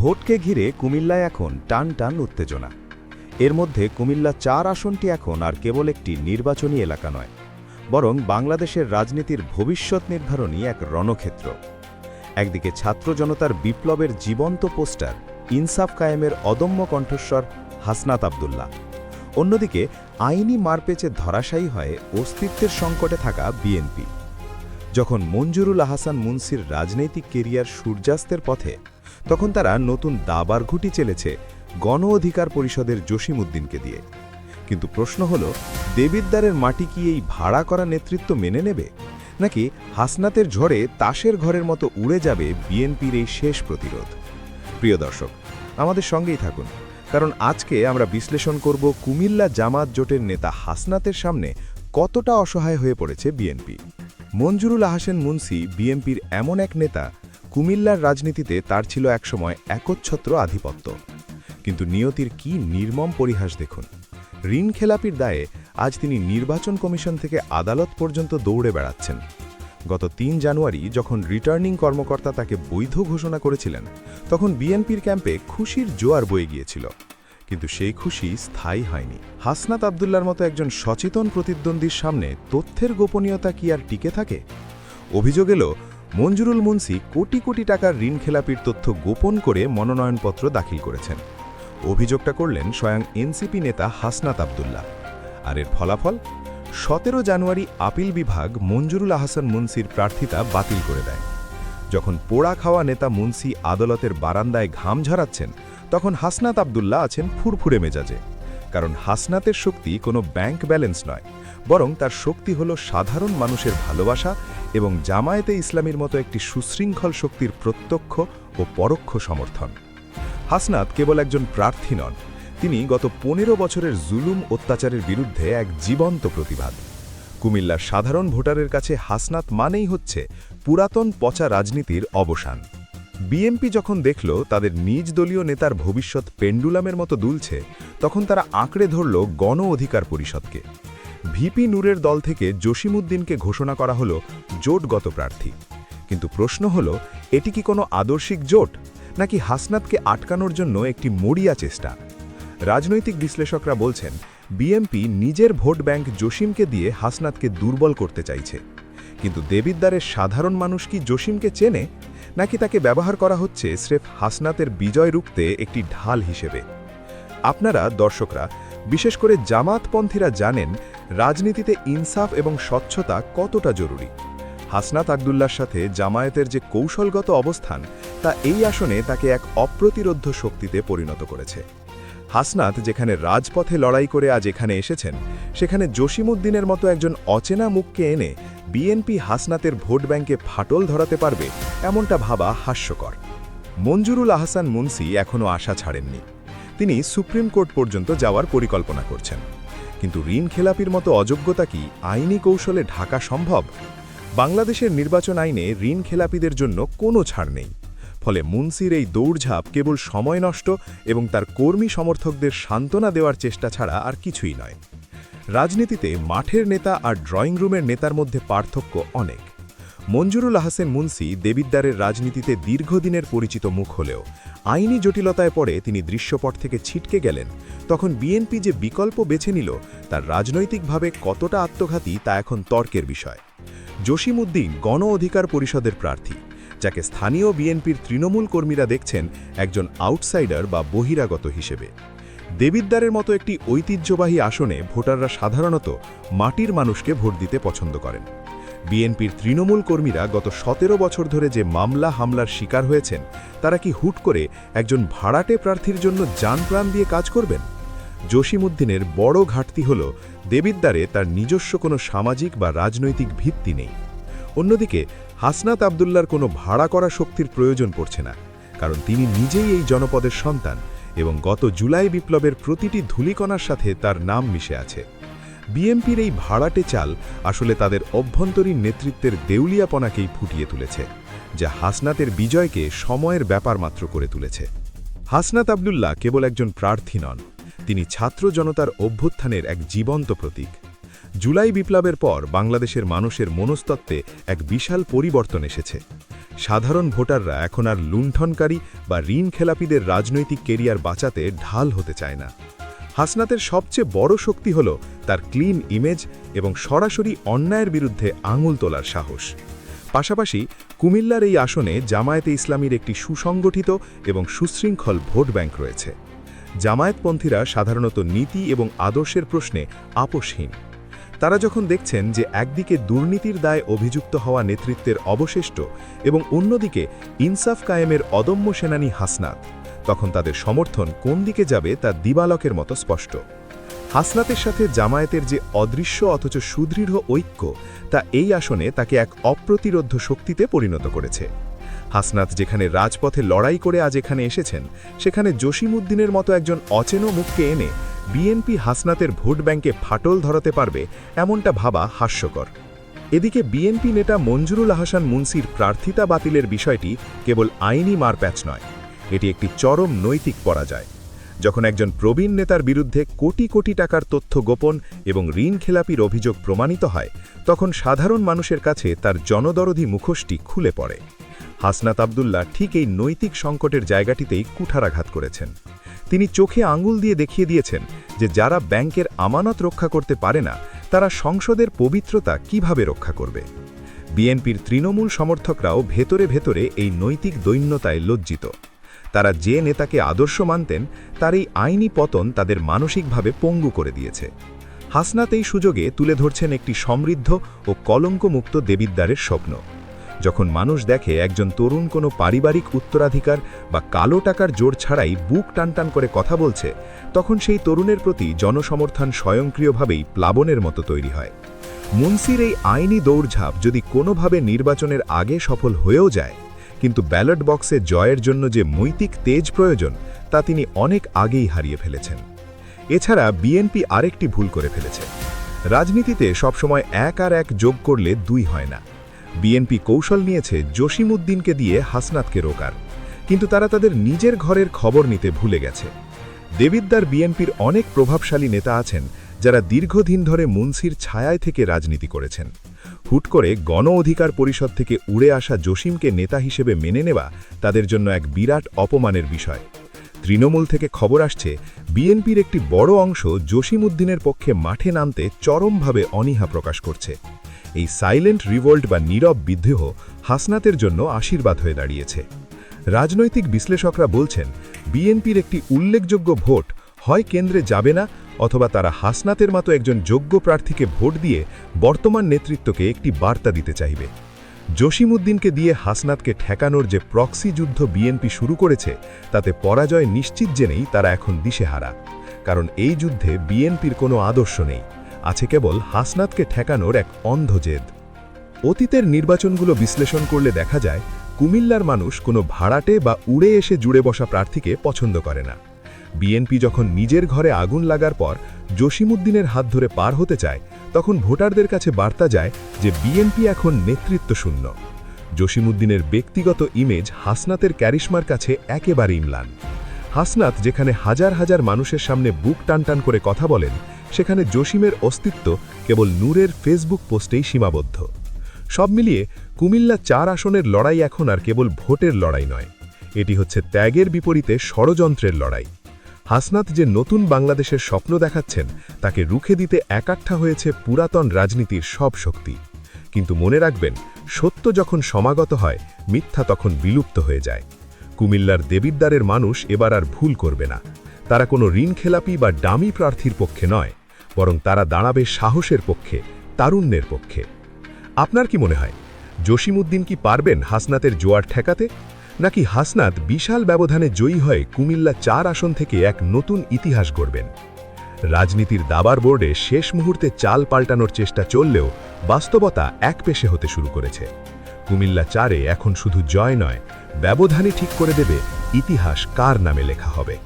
ভোটকে ঘিরে কুমিল্লায় এখন টান টান উত্তেজনা। এর মধ্যে কুমিল্লা চার আসনটি এখন আর কেবল একটি নির্বাচনী এলাকা নয়, বরং বাংলাদেশের রাজনীতির ভবিষ্যৎ নির্ধারণী এক রণক্ষেত্র। একদিকে ছাত্র জনতার বিপ্লবের জীবন্ত পোস্টার ইনসাফ কায়েমের অদম্য কণ্ঠস্বর হাসনাত আবদুল্লাহ। অন্যদিকে আইনি মারপেচে ধরাশায়ী হয়ে অস্তিত্বের সংকটে থাকা বিএনপি। যখন মঞ্জুরুল আহাসান মুন্সির রাজনৈতিক কেরিয়ার সূর্যাস্তের পথে তখন তারা নতুন দাবার ঘুটি চেলেছে গণ অধিকার পরিষদের জসিমউদ্দিনকে দিয়ে। কিন্তু প্রশ্ন হল দেবিদ্দারের মাটি কি এই ভাড়া করা নেতৃত্ব মেনে নেবে? নাকি হাসনাতের ঝড়ে তাসের ঘরের মতো উড়ে যাবে বিএনপির এই শেষ প্রতিরোধ? প্রিয় দর্শক, আমাদের সঙ্গেই থাকুন, কারণ আজকে আমরা বিশ্লেষণ করব কুমিল্লা জামাত জোটের নেতা হাসনাতের সামনে কতটা অসহায় হয়ে পড়েছে বিএনপি। মঞ্জুরুল আহাসেন মুন্সি বিএনপির এমন এক নেতা কুমিল্লার রাজনীতিতে তার ছিল একসময় একচ্ছত্র আধিপত্য। কিন্তু নিয়তির কি নির্মম পরিহাস দেখুন। ঋণ খেলাপির দায়ে আজ তিনি নির্বাচন কমিশন থেকে আদালত পর্যন্ত দৌড়ে বেড়াচ্ছেন। গত তিন জানুয়ারি যখন রিটার্নিং কর্মকর্তা তাকে বৈধ ঘোষণা করেছিলেন, তখন বিএনপির ক্যাম্পে খুশির জোয়ার বয়ে গিয়েছিল। কিন্তু সেই খুশি স্থায়ী হয়নি। হাসনাত আবদুল্লার মতো একজন সচেতন প্রতিদ্বন্দ্বীর সামনে তথ্যের গোপনীয়তা কি আর টিকে থাকে? অভিযোগ এলো মঞ্জুরুল মুন্সি কোটি কোটি টাকার ঋণ খেলাপির তথ্য গোপন করে মনোনয়নপত্র দাখিল করেছেন। অভিযোগটা করলেন স্বয়ং এনসিপি নেতা হাসনাত আবদুল্লাহ। আর এর ফলাফল? সতেরো জানুয়ারি আপিল বিভাগ মঞ্জুরুল আহসান মুন্সির প্রার্থিতা বাতিল করে দেয়। যখন পোড়া খাওয়া নেতা মুন্সি আদালতের বারান্দায় ঘাম ঝরাচ্ছেন, তখন হাসনাত আবদুল্লাহ আছেন ফুরফুরে মেজাজে। কারণ হাসনাতের শক্তি কোনো ব্যাংক ব্যালেন্স নয়, বরং তার শক্তি হল সাধারণ মানুষের ভালোবাসা এবং জামায়াতে ইসলামীর মতো একটি সুশৃঙ্খল শক্তির প্রত্যক্ষ ও পরোক্ষ সমর্থন। হাসনাত কেবল একজন প্রার্থী নন, তিনি গত পনেরো বছরের জুলুম অত্যাচারের বিরুদ্ধে এক জীবন্ত প্রতিবাদ। কুমিল্লার সাধারণ ভোটারের কাছে হাসনাত মানেই হচ্ছে পুরাতন পচা রাজনীতির অবসান। বিএমপি যখন দেখল তাদের নিজ দলীয় নেতার ভবিষ্যৎ পেন্ডুলামের মতো দুলছে, তখন তারা আঁকড়ে ধরল গণ অধিকার পরিষদকে। ভিপি নূরের দল থেকে জসিমউদ্দিনকে ঘোষণা করা হল জোটগত প্রার্থী। কিন্তু প্রশ্ন হল, এটি কি কোনো আদর্শিক জোট? নাকি হাসনাতকে আটকানোর জন্য একটি মরিয়া চেষ্টা? রাজনৈতিক বিশ্লেষকরা বলছেন, বিএমপি নিজের ভোট ব্যাংক জসিমকে দিয়ে হাসনাতকে দুর্বল করতে চাইছে। কিন্তু দেবিদ্দারের সাধারণ মানুষ কি জসিমকে চেনে? নাকি তাকে ব্যবহার করা হচ্ছে স্রেফ হাসনাতের বিজয় রুখতে একটি ঢাল হিসেবে? আপনারা, দর্শকরা, বিশেষ করে জামাতপন্থীরা জানেন রাজনীতিতে ইনসাফ এবং স্বচ্ছতা কতটা জরুরি? হাসনাত আবদুল্লার সাথে জামায়াতের যে কৌশলগত অবস্থান, তা এই আসনে তাকে এক অপ্রতিরোধ্য শক্তিতে পরিণত করেছে। হাসনাত যেখানে রাজপথে লড়াই করে আজ এখানে এসেছেন, সেখানে জসিমউদ্দিনের মতো একজন অচেনা মুখকে এনে বিএনপি হাসনাতের ভোট ব্যাংকে ফাটল ধরাতে পারবে এমনটা ভাবা হাস্যকর। মঞ্জুরুল আহসান মুন্সি এখনও আশা ছাড়েননি। তিনি সুপ্রিম কোর্ট পর্যন্ত যাওয়ার পরিকল্পনা করছেন। কিন্তু ঋণ খেলাপির মতো অযোগ্যতা কি আইনি কৌশলে ঢাকা সম্ভব? বাংলাদেশের নির্বাচন আইনে ঋণ খেলাপিদের জন্য কোনো ছাড় নেই। ফলে মুন্সির এই দৌড়ঝাঁপ কেবল সময় নষ্ট এবং তার কর্মী সমর্থকদের সান্ত্বনা দেওয়ার চেষ্টা ছাড়া আর কিছুই নয়। রাজনীতিতে মাঠের নেতা আর ড্রয়িং রুমের নেতার মধ্যে পার্থক্য অনেক। মঞ্জুরুল আহসেন মুন্সি দেবিদ্দারের রাজনীতিতে দীর্ঘদিনের পরিচিত মুখ হলেও আইনি জটিলতায় পড়ে তিনি দৃশ্যপট থেকে ছিটকে গেলেন, তখন বিএনপি যে বিকল্প বেছে নিল, তার রাজনৈতিকভাবে কতটা আত্মঘাতী তা এখন তর্কের বিষয়। জসিমউদ্দিন গণ অধিকার পরিষদের প্রার্থী, যাকে স্থানীয় বিএনপির তৃণমূল কর্মীরা দেখছেন একজন আউটসাইডার বা বহিরাগত হিসেবে। দেবিদ্দারের মতো একটি ঐতিহ্যবাহী আসনে ভোটাররা সাধারণত মাটির মানুষকে ভোট দিতে পছন্দ করেন। বিএনপির তৃণমূল কর্মীরা গত সতেরো বছর ধরে যে মামলা হামলার শিকার হয়েছেন, তারা কি হুট করে একজন ভাড়াটে প্রার্থীর জন্য যানপ্রাণ দিয়ে কাজ করবেন? জসিমউদ্দিনের বড় ঘাটতি হল দেবিদ্দারে তার নিজস্ব কোনো সামাজিক বা রাজনৈতিক ভিত্তি নেই। অন্যদিকে, হাসনাত আবদুল্লার কোনো ভাড়া করা শক্তির প্রয়োজন পড়ছে না, কারণ তিনি নিজেই এই জনপদের সন্তান এবং গত জুলাই বিপ্লবের প্রতিটি ধূলিকণার সাথে তার নাম মিশে আছে। বিএমপির এই ভাড়াটে চাল আসলে তাদের অভ্যন্তরীণ নেতৃত্বের দেউলিয়াপনাকেই ফুটিয়ে তুলেছে, যা হাসনাতের বিজয়কে সময়ের ব্যাপার মাত্র করে তুলেছে। হাসনাত আবদুল্লাহ কেবল একজন প্রার্থী নন, তিনি ছাত্র জনতার অভ্যুত্থানের এক জীবন্ত প্রতীক। জুলাই বিপ্লবের পর বাংলাদেশের মানুষের মনস্তত্ত্বে এক বিশাল পরিবর্তন এসেছে। সাধারণ ভোটাররা এখন আর লুণ্ঠনকারী বা ঋণ খেলাপিদের রাজনৈতিক কেরিয়ার বাঁচাতে ঢাল হতে চায় না। হাসনাতের সবচেয়ে বড় শক্তি হল তার ক্লিন ইমেজ এবং সরাসরি অন্যায়ের বিরুদ্ধে আঙুল তোলার সাহস। পাশাপাশি কুমিল্লার এই আসনে জামায়াতে ইসলামীর একটি সুসংগঠিত এবং সুশৃঙ্খল ভোট ব্যাংক রয়েছে। জামায়াতপন্থীরা সাধারণত নীতি এবং আদর্শের প্রশ্নে আপোষহীন। তারা যখন দেখছেন যে একদিকে দুর্নীতির দায়ে অভিযুক্ত হওয়া নেতৃত্বের অবশিষ্ট এবং অন্যদিকে ইনসাফ কায়েমের অদম্য সেনানী হাসনাত, তখন তাদের সমর্থন কোন দিকে যাবে তা দিবালকের মতো স্পষ্ট। হাসনাতের সাথে জামায়াতের যে অদৃশ্য অথচ সুদৃঢ় ঐক্য, তা এই আসনে তাকে এক অপ্রতিরোধ্য শক্তিতে পরিণত করেছে। হাসনাত যেখানে রাজপথে লড়াই করে আজ এখানে এসেছেন, সেখানে জসিমউদ্দিনের মতো একজন অচেনো মুখকে এনে বিএনপি হাসনাতের ভোট ব্যাংকে ফাটল ধরাতে পারবে এমনটা ভাবা হাস্যকর। এদিকে বিএনপি নেতা মঞ্জুরুল আহসান মুন্সির প্রার্থিতা বাতিলের বিষয়টি কেবল আইনি মারপ্যাচ নয়, এটি একটি চরম নৈতিক পরাজয়। যখন একজন প্রবীণ নেতার বিরুদ্ধে কোটি কোটি টাকার তথ্য গোপন এবং ঋণ খেলাপির অভিযোগ প্রমাণিত হয়, তখন সাধারণ মানুষের কাছে তার জনদরদি মুখোশটি খুলে পড়ে। হাসনাত আবদুল্লাহ ঠিক এই নৈতিক সংকটের জায়গাটিতেই কুঠারাঘাত করেছেন। তিনি চোখে আঙুল দিয়ে দেখিয়ে দিয়েছেন যে যারা ব্যাংকের আমানত রক্ষা করতে পারে না, তারা সংসদের পবিত্রতা কীভাবে রক্ষা করবে? বিএনপির তৃণমূল সমর্থকরাও ভেতরে ভেতরে এই নৈতিক দৈন্যতায় লজ্জিত। তারা যে নেতাকে আদর্শ মানতেন তার এই আইনি পতন তাদের মানসিকভাবে পঙ্গু করে দিয়েছে। হাসনাত এই সুযোগে তুলে ধরছেন একটি সমৃদ্ধ ও কলঙ্কমুক্ত দেবিদ্বারের স্বপ্ন। যখন মানুষ দেখে একজন তরুণ কোনো পারিবারিক উত্তরাধিকার বা কালো টাকার জোর ছাড়াই বুক টানটান করে কথা বলছে, তখন সেই তরুণের প্রতি জনসমর্থন স্বয়ংক্রিয়ভাবেই প্লাবনের মতো তৈরি হয়। মুন্সির এই আইনি দৌড়ঝাঁপ যদি কোনোভাবে নির্বাচনের আগে সফল হয়েও যায় কিন্তু ব্যালট বক্সে জয়ের জন্য যে মৈতিক তেজ প্রয়োজন, তা তিনি অনেক আগেই হারিয়ে ফেলেছেন। এছাড়া বিএনপি আরেকটি ভুল করে ফেলেছে। রাজনীতিতে সবসময় এক আর এক যোগ করলে দুই হয় না। বিএনপি কৌশল নিয়েছে জসিমউদ্দিনকে দিয়ে হাসনাতকে রোকার। কিন্তু তারা তাদের নিজের ঘরের খবর নিতে ভুলে গেছে। দেবিদ্দার বিএনপির অনেক প্রভাবশালী নেতা আছেন যারা দীর্ঘদিন ধরে মুন্সির ছায়ায় থেকে রাজনীতি করেছেন। হুট করে গণ অধিকার পরিষদ থেকে উড়ে আসা জসিমকে নেতা হিসেবে মেনে নেওয়া তাদের জন্য এক বিরাট অপমানের বিষয়। তৃণমূল থেকে খবর আসছে, বিএনপির একটি বড় অংশ জসিমউদ্দিনের পক্ষে মাঠে নামতে চরমভাবে অনীহা প্রকাশ করছে। এই সাইলেন্ট রিভোল্ট বা নীরব বিদ্রোহ হাসনাতের জন্য আশীর্বাদ হয়ে দাঁড়িয়েছে। রাজনৈতিক বিশ্লেষকরা বলছেন, বিএনপির একটি উল্লেখযোগ্য ভোট হয় কেন্দ্রে যাবে না অথবা তারা হাসনাতের মতো একজন যোগ্য প্রার্থীকে ভোট দিয়ে বর্তমান নেতৃত্বকে একটি বার্তা দিতে চাইবে। জসিমউদ্দিনকে দিয়ে হাসনাতকে ঠেকানোর যে প্রক্সি যুদ্ধ বিএনপি শুরু করেছে, তাতে পরাজয় নিশ্চিত জেনেই তারা এখন দিশেহারা। কারণ এই যুদ্ধে বিএনপির কোনো আদর্শ নেই, আছে কেবল হাসনাতকে ঠেকানোর এক অন্ধজেদ অতীতের নির্বাচনগুলো বিশ্লেষণ করলে দেখা যায়, কুমিল্লার মানুষ কোনো ভাড়াটে বা উড়ে এসে জুড়ে বসা প্রার্থীকে পছন্দ করে না। বিএনপি যখন নিজের ঘরে আগুন লাগার পর জসিমুদ্দিনের হাত ধরে পার হতে চায়, তখন ভোটারদের কাছে বার্তা যায় যে বিএনপি এখন নেতৃত্ব শূন্য জসিমউদ্দিনের ব্যক্তিগত ইমেজ হাসনাতের ক্যারিশমার কাছে একেবারে ইমলান। হাসনাত যেখানে হাজার হাজার মানুষের সামনে বুক টান টান করে কথা বলেন, সেখানে জসিমের অস্তিত্ব কেবল নূরের ফেসবুক পোস্টেই সীমাবদ্ধ। সব মিলিয়ে কুমিল্লা চার আসনের লড়াই এখন আর কেবল ভোটের লড়াই নয়, এটি হচ্ছে ত্যাগের বিপরীতে ষড়যন্ত্রের লড়াই। হাসনাত যে নতুন বাংলাদেশের স্বপ্ন দেখাচ্ছেন, তাকে রুখে দিতে একাঠা হয়েছে পুরাতন রাজনীতির সব শক্তি। কিন্তু মনে রাখবেন, সত্য যখন সমাগত হয়, মিথ্যা তখন বিলুপ্ত হয়ে যায়। কুমিল্লার দেবিদ্দারের মানুষ এবার আর ভুল করবে না। তারা কোনো ঋণখেলাপি বা ডামি প্রার্থীর পক্ষে নয়, বরং তারা দাঁড়াবে সাহসের পক্ষে, তারুণ্যের পক্ষে। আপনার কি মনে হয়, জসিমউদ্দিন কি পারবেন হাসনাতের জোয়ার ঠেকাতে? নাকি হাসনাত বিশাল ব্যবধানে জয়ী হয়ে কুমিল্লা চার আসন থেকে এক নতুন ইতিহাস গড়বেন? রাজনীতির দাবার বোর্ডে শেষ মুহূর্তে চাল পাল্টানোর চেষ্টা চললেও বাস্তবতা এক পেশে হতে শুরু করেছে। কুমিল্লা চারে এখন শুধু জয় নয়, ব্যবধানই ঠিক করে দেবে ইতিহাস কার নামে লেখা হবে?